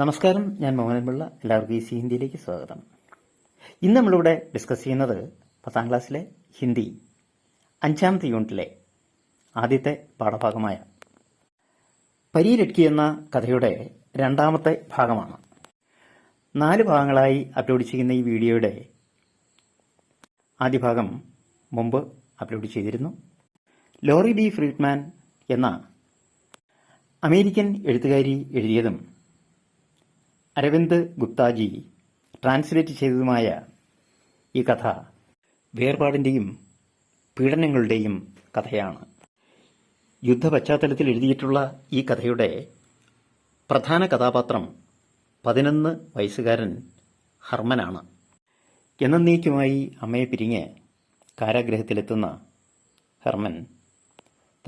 നമസ്കാരം ഞാൻ മോഹനൻ പിള്ള എല്ലാവർക്കും ഈ സി ഹിന്ദിയിലേക്ക് സ്വാഗതം. ഇന്ന് നമ്മളിവിടെ ഡിസ്കസ് ചെയ്യുന്നത് പത്താം ക്ലാസ്സിലെ ഹിന്ദി അഞ്ചാമത്തെ യൂണിറ്റിലെ ആദ്യത്തെ പാഠഭാഗമായ പരീലട്ക്കി എന്ന കഥയുടെ രണ്ടാമത്തെ ഭാഗമാണ്. നാല് ഭാഗങ്ങളായി അപ്ലോഡ് ചെയ്യുന്ന ഈ വീഡിയോയുടെ ആദ്യ ഭാഗം മുമ്പ് അപ്ലോഡ് ചെയ്തിരുന്നു. ലോറി ബി ഫ്രീഡ്മാൻ എന്ന അമേരിക്കൻ എഴുത്തുകാരി എഴുതിയതും അരവിന്ദ് ഗുപ്താജി ട്രാൻസ്ലേറ്റ് ചെയ്തതുമായ ഈ കഥ വേർപാടിന്റെയും പീഡനങ്ങളുടെയും കഥയാണ്. യുദ്ധ പശ്ചാത്തലത്തിൽ എഴുതിയിട്ടുള്ള ഈ കഥയുടെ പ്രധാന കഥാപാത്രം പതിനൊന്ന് വയസ്സുകാരൻ ഹർമനാണ്. എന്നേക്കുമായി അമ്മയെ പിരിഞ്ഞ് കാരാഗ്രഹത്തിലെത്തുന്ന ഹർമൻ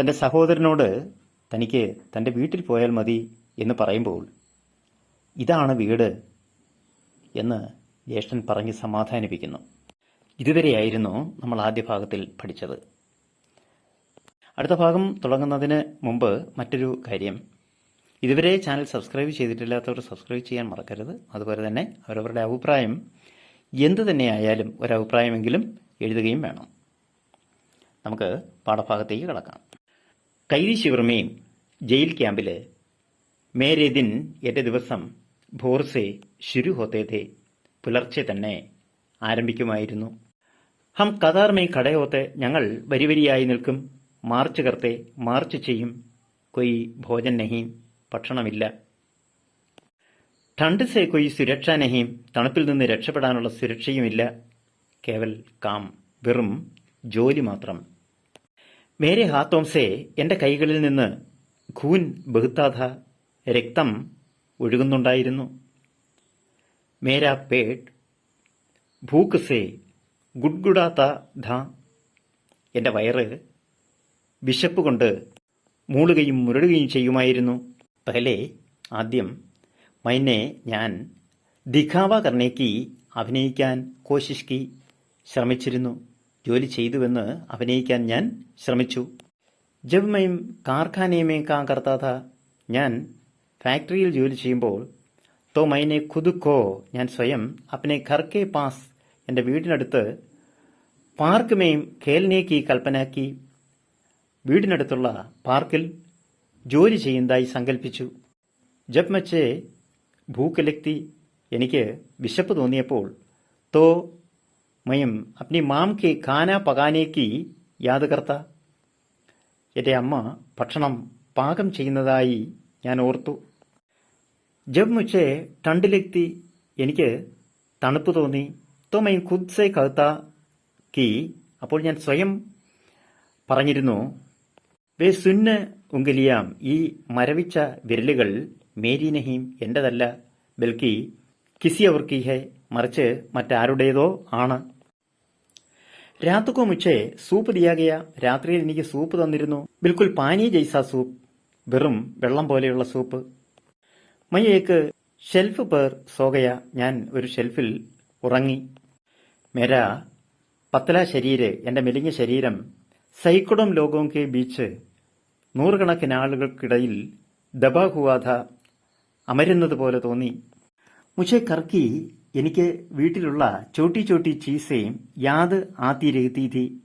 തന്റെ സഹോദരനോട് തനിക്ക് തന്റെ വീട്ടിൽ പോയാൽ മതി എന്ന് പറയുമ്പോൾ ഇതാണ് വീട് എന്ന് ജ്യേഷ്ഠൻ പറഞ്ഞ് സമാധാനിപ്പിക്കുന്നു. ഇതുവരെയായിരുന്നു നമ്മൾ ആദ്യ ഭാഗത്തിൽ പഠിച്ചത്. അടുത്ത ഭാഗം തുടങ്ങുന്നതിന് മുമ്പ് മറ്റൊരു കാര്യം. ഇതുവരെ ചാനൽ സബ്സ്ക്രൈബ് ചെയ്തിട്ടില്ലാത്തവർ സബ്സ്ക്രൈബ് ചെയ്യാൻ മറക്കരുത്. അതുപോലെ തന്നെ അവരവരുടെ അഭിപ്രായം എന്ത് തന്നെയായാലും ഒരഭിപ്രായമെങ്കിലും എഴുതുകയും വേണം. നമുക്ക് പാഠഭാഗത്തേക്ക് കടക്കാം. കൈരി ശിവർമയും ജയിൽ ക്യാമ്പിൽ മേരെ ദിൻ ദിവസം ഭോർ സെ ശുരു ഹോത്തേ പുലർച്ചെ തന്നെ ആരംഭിക്കുമായിരുന്നു. ഹം കതാർ മേ കടയോത്തെ ഞങ്ങൾ വരിവരിയായി നിൽക്കും. മാർച്ച് കർത്തെ മാർച്ച് ചെയ്യും. കൊയ് ഭോജൻ നഹീം ഭക്ഷണമില്ല. ഠണ്ട് സെ കൊയ് സുരക്ഷ നഹീം തണുപ്പിൽ നിന്ന് രക്ഷപ്പെടാനുള്ള സുരക്ഷയുമില്ല. കേവൽ കാം വെറും ജോലി മാത്രം. മേരെ ഹാത്തോംസെ എന്റെ കൈകളിൽ നിന്ന് ഖൂൻ ബഹുത്താഥ രക്തം ഒഴുകുന്നുണ്ടായിരുന്നു. മേരാ പേട്ട് ഭൂക്ക് സേ ഗുഡ്ഗുഡാത്ത ധ എന്റെ വയറ് വിശപ്പ് കൊണ്ട് മൂളുകയും മുരടുകയും ചെയ്യുമായിരുന്നു. പഹലേ ആദ്യം മൈനെ ഞാൻ ദിഖാവ കർണേക്ക് അഭിനയിക്കാൻ കോശിഷ്കി ശ്രമിച്ചിരുന്നു. ജോലി ചെയ്തുവെന്ന് അഭിനയിക്കാൻ ഞാൻ ശ്രമിച്ചു. ജബ് മൈം കാർഖാനയമേ കാ ഞാൻ ഫാക്ടറിയിൽ ജോലി ചെയ്യുമ്പോൾ തോ മൈനെ ഖുദുക്കോ ഞാൻ സ്വയം അപ്പനെ ഖർക്കെ പാസ് എന്റെ വീടിനടുത്ത് പാർക്ക് മേം ഖേൽനേക്ക് കൽപ്പനാക്കി വീടിനടുത്തുള്ള പാർക്കിൽ ജോലി ചെയ്യുന്നതായി സങ്കല്പിച്ചു ജബ് മച്ചേ ഭൂക്ക് ലക്തി എനിക്ക് വിശപ്പ് തോന്നിയപ്പോൾ തോ മയം അപ്നി മാം കെ ഖാന പകാനേക്ക് യാത് കർത്ത എന്റെ അമ്മ ഭക്ഷണം പാകം ചെയ്യുന്നതായി ഞാൻ ഓർത്തു. ജബ് മുച്ചേ ടണ്ടിലെത്തി എനിക്ക് തണുപ്പ് തോന്നി. തോ മൈ ഖുദ്സെ കഴുത്ത കി. അപ്പോൾ ഞാൻ സ്വയം പറഞ്ഞിരുന്നു വേ സുന്ന് ഉങ്കലിയാം ഈ മരവിച്ച വിരലുകൾ മേരി നഹീം എന്റേതല്ല ബൽക്കി കിസി അവർക്ക് ഹെ മറിച്ച് മറ്റാരുടേതോ ആണ്. രാത്തുക്കോ മുച്ചേ സൂപ്പ് ദിയാകയ രാത്രിയിൽ എനിക്ക് സൂപ്പ് തന്നിരുന്നു. ബിൽക്കുൽ പാനി ജയ്സ സൂപ്പ് വെറും വെള്ളം പോലെയുള്ള സൂപ്പ്. മയ്യേക്ക് ഷെൽഫ് പേർ സോകയ ഞാൻ ഒരു ഷെൽഫിൽ ഉറങ്ങി. മെര പത്തല ശരീര് എന്റെ മെലിഞ്ഞ ശരീരം സൈക്കുടം ലോകവും കെ ബീച്ച് നൂറുകണക്കിന് ആളുകൾക്കിടയിൽ ദബാഹുവാധ അമരുന്നത് പോലെ തോന്നി. മുഷെ കർക്കി എനിക്ക് വീട്ടിലുള്ള ചോട്ടി ചോട്ടി ചീസയും യാത് ആത്തി രഹത്തീതി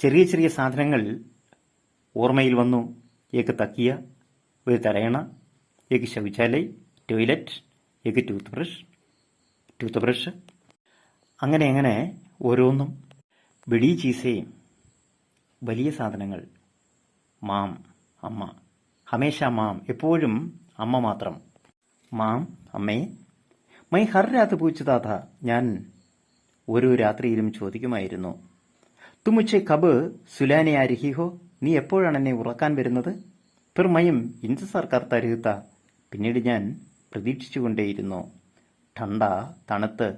ചെറിയ ചെറിയ സാധനങ്ങൾ ഓർമ്മയിൽ വന്നു. ഏക്ക് തക്കിയ ഒരു തലയണ ഏക്ക് ശൗചാലയ് ടോയ്ലറ്റ് ഏക്ക് ടൂത്ത് ബ്രഷ് ടൂത്ത് ബ്രഷ് അങ്ങനെ അങ്ങനെ ഓരോന്നും വെടി ചീസയും വലിയ സാധനങ്ങൾ. മാം അമ്മ. ഹമേശ മാം എപ്പോഴും അമ്മ മാത്രം. മാം അമ്മേ. മൈ ഹർ രാത് പൂച്ചതാഥ ഞാൻ ഓരോ രാത്രിയിലും ചോദിക്കുമായിരുന്നു. തുമുച്ചെ കബ് സുലാനെ ആരിഹിഹോ നീ എപ്പോഴാണ് എന്നെ ഉറക്കാൻ വരുന്നത്? പിർ മയം ഇൻസസാർ കർത്തരുത്ത പിന്നീട് ഞാൻ പ്രതീക്ഷിച്ചുകൊണ്ടേയിരുന്നു. ഠണ്ട തണുത്ത്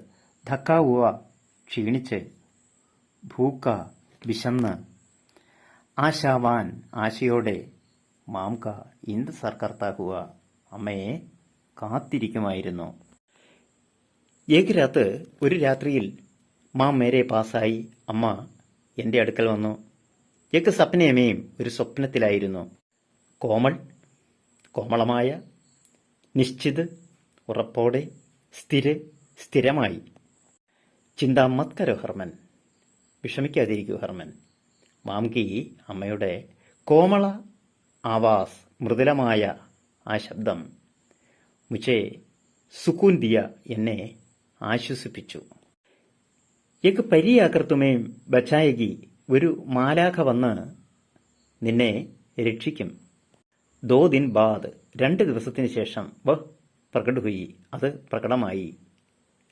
ധക്കാവുക ക്ഷീണിച്ച് ഭൂക്ക വിശന്ന്. ആശാവാൻ ആശയോടെ മാംക ഇന്ത് സർക്കർത്താക്കുക അമ്മയെ കാത്തിരിക്കുമായിരുന്നു. ഏക രാത്ത് ഒരു രാത്രിയിൽ മാം മേരെ പാസ്സായി. അമ്മ എന്റെ അടുക്കൽ വന്നു. ഏക്ക് സപ്നയമേയും ഒരു സ്വപ്നത്തിലായിരുന്നു. കോമൾ കോമളമായ നിശ്ചിത് ഉറപ്പോടെ സ്ഥിര സ്ഥിരമായി. ചിന്ത മത് കരോ ഹർമൻ. വിഷമിക്കാതിരിക്കൂ ഹർമൻ. മാംകി അമ്മയുടെ കോമള ആവാസ് മൃദുലമായ ആ ശബ്ദം മുച്ചേ സുക്കൂൻ ദിയ എന്നെ ആശ്വസിപ്പിച്ചു. എക്ക് പരിയാകർത്തുമേയും ബച്ചായകി ഒരു മാലാഖ വന്ന് നിന്നെ രക്ഷിക്കും. ദോ ദിൻ ബാദ്. രണ്ട് ദിവസത്തിന് ശേഷം വ പ്രകട് ഹുയി അത് പ്രകടമായി.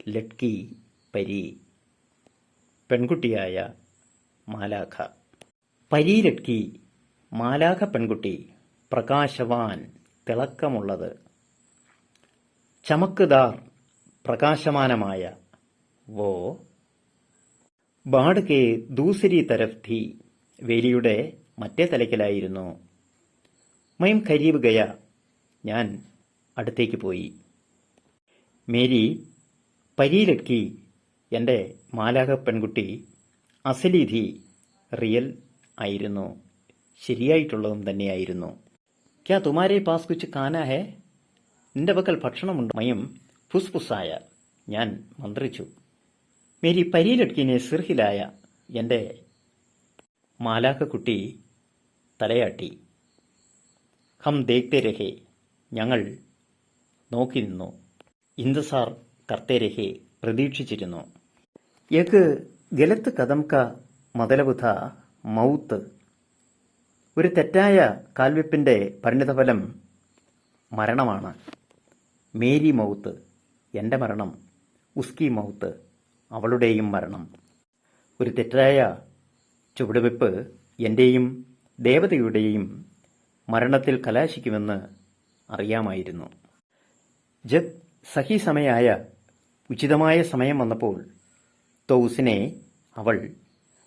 ലട്കി പരി. പെൺകുട്ടിയായ മാലാഖ. പരി ലട്കി മാലാഖ പെൺകുട്ടി പ്രകാശവാൻ തിളക്കമുള്ളത്. ചമക്കുദാർ പ്രകാശമാനമായ. വോ. ബാഡ് കെ ദൂസരി തരഫ് ധി വേലിയുടെ മറ്റേ തലയ്ക്കലായിരുന്നു. മയം ഖരീബ് ഗയ ഞാൻ അടുത്തേക്ക് പോയി. മേരി പരീലക്കി എന്റെ മാലാക പെൺകുട്ടി അസലിധി റിയൽ ആയിരുന്നു. ശരിയായിട്ടുള്ളതും തന്നെയായിരുന്നു. ക്യാ തുമാരെ പാസ് കുച്ച് കാന നിന്റെ പക്കൽ ഭക്ഷണമുണ്ട്? മയം ഫുസ്ഫുസായ. ഞാൻ മന്ത്രിച്ചു. മേരി പരീലട്കിനെ സിർഹിലായ എന്റെ മാലാക്കക്കുട്ടി തലയാട്ടി. ഹം ദേഖ്തേ രഹേ. ഞങ്ങൾ നോക്കി നിന്നു. ഇന്ദസാർ കർത്തേരഹെ പ്രതീക്ഷിച്ചിരുന്നു. യക്ക് ഗലത്ത് കഥംക മതലബുധ മൗത്ത്. ഒരു തെറ്റായ കാൽവെപ്പിന്റെ പരിണിതഫലം മരണമാണ്. മേരി മൗത്ത് എന്റെ മരണം ഉസ്കി മൗത്ത് അവളുടെയും മരണം. ഒരു തെറ്റായ ചുവടുവെപ്പ് എന്റെയും ദേവതയുടെയും മരണത്തിൽ കലാശിക്കുമെന്ന് അറിയാമായിരുന്നു. ജത് സഹി സമയായ ഉചിതമായ സമയം വന്നപ്പോൾ തൗസിനെ അവൾ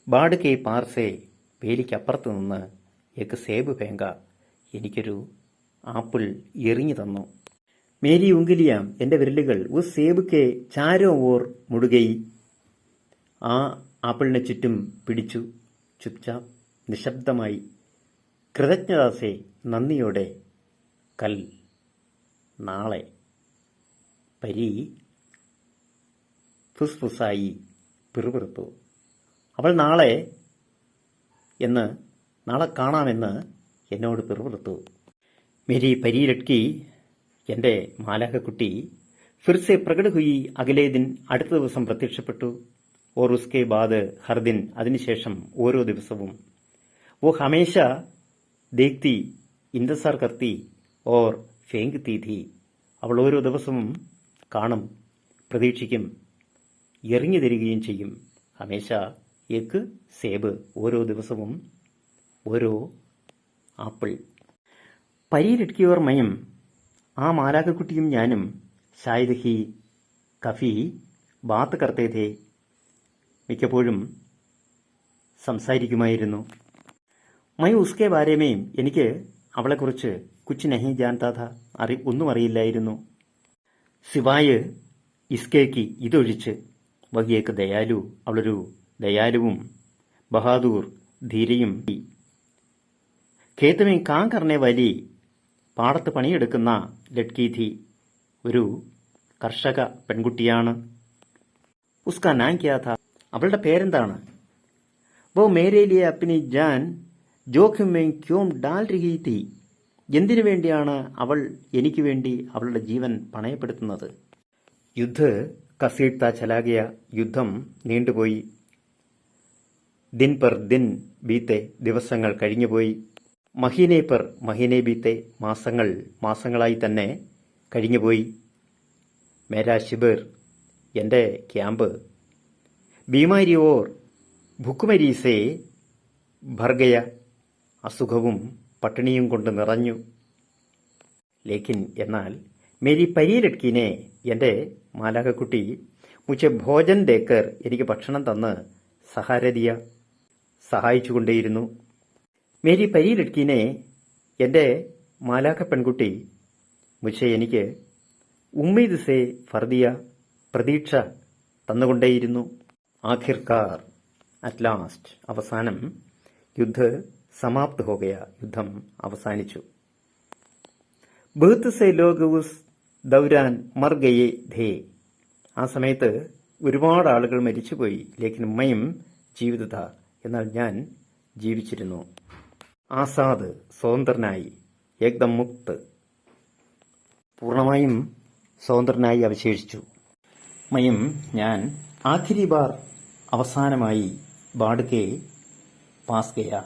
ബാഡ് കെ പാർസെ വേലിക്കപ്പുറത്ത് നിന്ന് എക്ക് സേബ് വേങ്ക എനിക്കൊരു ആപ്പിൾ എറിഞ്ഞു തന്നു. മേരി ഉങ്കിലിയാം എന്റെ വിരലുകൾ ഒരു സേബ് കെ ചാരോ ഓർ മുടുകൈ. ആ ആപ്പിളിനെ ചുറ്റും പിടിച്ചു ചുപ്ചാപ്പ് നിശബ്ദമായി. കൃതജ്ഞദാസെ നന്ദിയോടെ കൽ നാളെ പരി ഫുസ്ഫുസായി പിറുപിറുത്തു. അവൾ നാളെ എന്ന് നാളെ കാണാമെന്ന് എന്നോട് പിറുപിറുത്തു. മെരി പരി ലട്കി എന്റെ മാലാഹക്കുട്ടി ഫിർസെ പ്രകട അകലേ ദിൻ അടുത്ത ദിവസം പ്രത്യക്ഷപ്പെട്ടു. ഓർ ഉസ്കെ ബാദ് ഹർദിൻ അതിനുശേഷം ഓരോ ദിവസവും. ഓ ഹമേശ ദേക്തി ഇന്ദസാർ കർത്തി ഓർ ഫേങ്ക് തീതി അവൾ ഓരോ ദിവസവും കാണും പ്രതീക്ഷിക്കും എറിഞ്ഞു തരികയും ചെയ്യും. ഹമേശ എക്ക് സേബ് ഓരോ ദിവസവും ഓരോ ആപ്പിൾ. പരീരട്കിയോർ മയം ആ മാലാഖക്കുട്ടിയും ഞാനും ഷായത് ഹി കഫി ബാത്ത് കർത്തേതേ മിക്കപ്പോഴും സംസാരിക്കുമായിരുന്നു. മൈ ഉസ്കെ ബാരേമേയും എനിക്ക് അവളെക്കുറിച്ച് കുച്ച് നഹി ജാൻതാ ഥ അറി ഒന്നും അറിയില്ലായിരുന്നു. സിവായ് ഇസ്കേക്ക് ഇതൊഴിച്ച് വഹിയേക്ക് ദയാലു അവളൊരു ദയാലുവും ബഹാദൂർ ധീരയും. ഖേത്തമേ കാം കർണേ വലി പാടത്ത് പണിയെടുക്കുന്ന ലട്കി ഥി ഒരു കർഷക പെൺകുട്ടിയാണ്. ഉസ്കാ നാം ക്യാ അവളുടെ പേരെന്താണ്? വോ മേരേലിയ അപ്പിനി ജാൻ ജോഖിം മേ ക്യോം ഡാൽ രഹി എന്തിനു വേണ്ടിയാണ് അവൾ എനിക്ക് വേണ്ടി അവളുടെ ജീവൻ പണയപ്പെടുത്തുന്നത്? യുദ്ധ കസീട്ട ചലാകിയ യുദ്ധം നീണ്ടുപോയി. ദിൻ പെർ ദിൻ ബീത്തെ ദിവസങ്ങൾ കഴിഞ്ഞുപോയി. മഹീനെ പെർ മഹീനെ ബീത്തെ മാസങ്ങൾ മാസങ്ങളായി തന്നെ കഴിഞ്ഞുപോയി. മേരാ ശിബിർ എന്റെ ക്യാമ്പ്. ഭീമാരി ഓർ ഭുക്കുമരീസേ ഭർഗയ അസുഖവും പട്ടിണിയും കൊണ്ട് നിറഞ്ഞു. ലേക്കിൻ എന്നാൽ മേരി പരീലട്കിനെ എന്റെ മാലാകക്കുട്ടി മുച്ച ഭോജൻ ദേക്കർ എനിക്ക് ഭക്ഷണം തന്ന് സഹാരതിയ. സഹായിച്ചുകൊണ്ടേയിരുന്നു. മേരി പരീലട്കിനെ എന്റെ മാലാക്ക പെൺകുട്ടി മുച്ച എനിക്ക് ഉമ്മീദ് സേ ഫർദിയ പ്രതീക്ഷ തന്നുകൊണ്ടേയിരുന്നു. ആഖിർക്കാർ അറ്റ് ലാസ്റ്റ് അവസാനം യുദ്ധ സമാപ്ത് ഹോകയ യുദ്ധം അവസാനിച്ചു. ബഹുത്ത് സെ ലോകവുസ് ദൗരാൻ മർഗയെ ധേ. ആ സമയത്ത് ഒരുപാട് ആളുകൾ മരിച്ചുപോയി. ലേക്കിൻ ഉമ്മയും ജീവിതത എന്നാൽ ഞാൻ ജീവിച്ചിരുന്നു. ആസാദ് സ്വതന്ത്രനായി ഏകദം മുക്ത്. പൂർണമായും സ്വതന്ത്രനായി അവശേഷിച്ചു. മയും ഞാൻ ആഖിരി ബാർ അവസാനമായി ബാടുക്കെ പാസ് ഗയ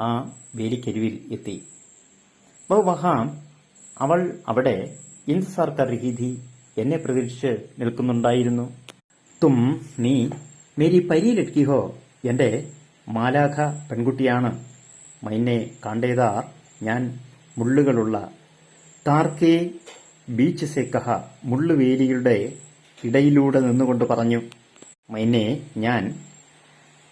ആ വേലിക്കരിവിൽ എത്തി. ബഹു വഹാം അവൾ അവിടെ ഇൻസാർ കർ രഹി ഥി എന്നെ പ്രതീക്ഷിച്ച് നിൽക്കുന്നുണ്ടായിരുന്നു. തും നീ മേരി പരി എന്റെ മാലാഖ പെൺകുട്ടിയാണ്. മൈനെ കാണ്ടേതാർ ഞാൻ മുള്ളുകളുള്ള. താർക്കേ ബീച്ച് സേക്കഹ കഹ മുള്ളുവേലിയുടെ ഇടയിലൂടെ നിന്നുകൊണ്ട് പറഞ്ഞു. മൈനെ ഞാൻ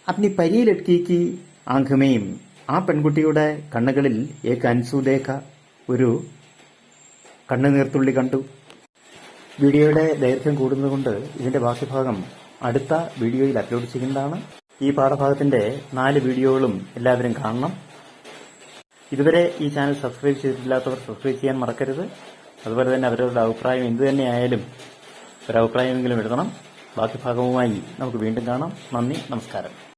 അഗ്നി പരി ലട്കിക്ക് ആംഖമേയും ആ പെൺകുട്ടിയുടെ കണ്ണുകളിൽ ഏക അൻസുലേഖ ഒരു കണ്ണുനീർത്തുള്ളി കണ്ടു. വീഡിയോയുടെ ദൈർഘ്യം കൂടുന്നതുകൊണ്ട് ഇതിന്റെ ബാക്കി ഭാഗം അടുത്ത വീഡിയോയിൽ അപ്ലോഡ് ചെയ്യേണ്ടതാണ് ഈ പാഠഭാഗത്തിന്റെ നാല് വീഡിയോകളും എല്ലാവരും കാണണം. ഇതുവരെ ഈ ചാനൽ സബ്സ്ക്രൈബ് ചെയ്തിട്ടില്ലാത്തവർ സബ്സ്ക്രൈബ് ചെയ്യാൻ മറക്കരുത്. അതുപോലെ തന്നെ അവരവരുടെ അഭിപ്രായം എന്തു തന്നെയായാലും ഒരു അഭിപ്രായമെങ്കിലും എഴുതണം. ബാക്കി ഭാഗവുമായി നമുക്ക് വീണ്ടും കാണാം. നന്ദി നമസ്കാരം.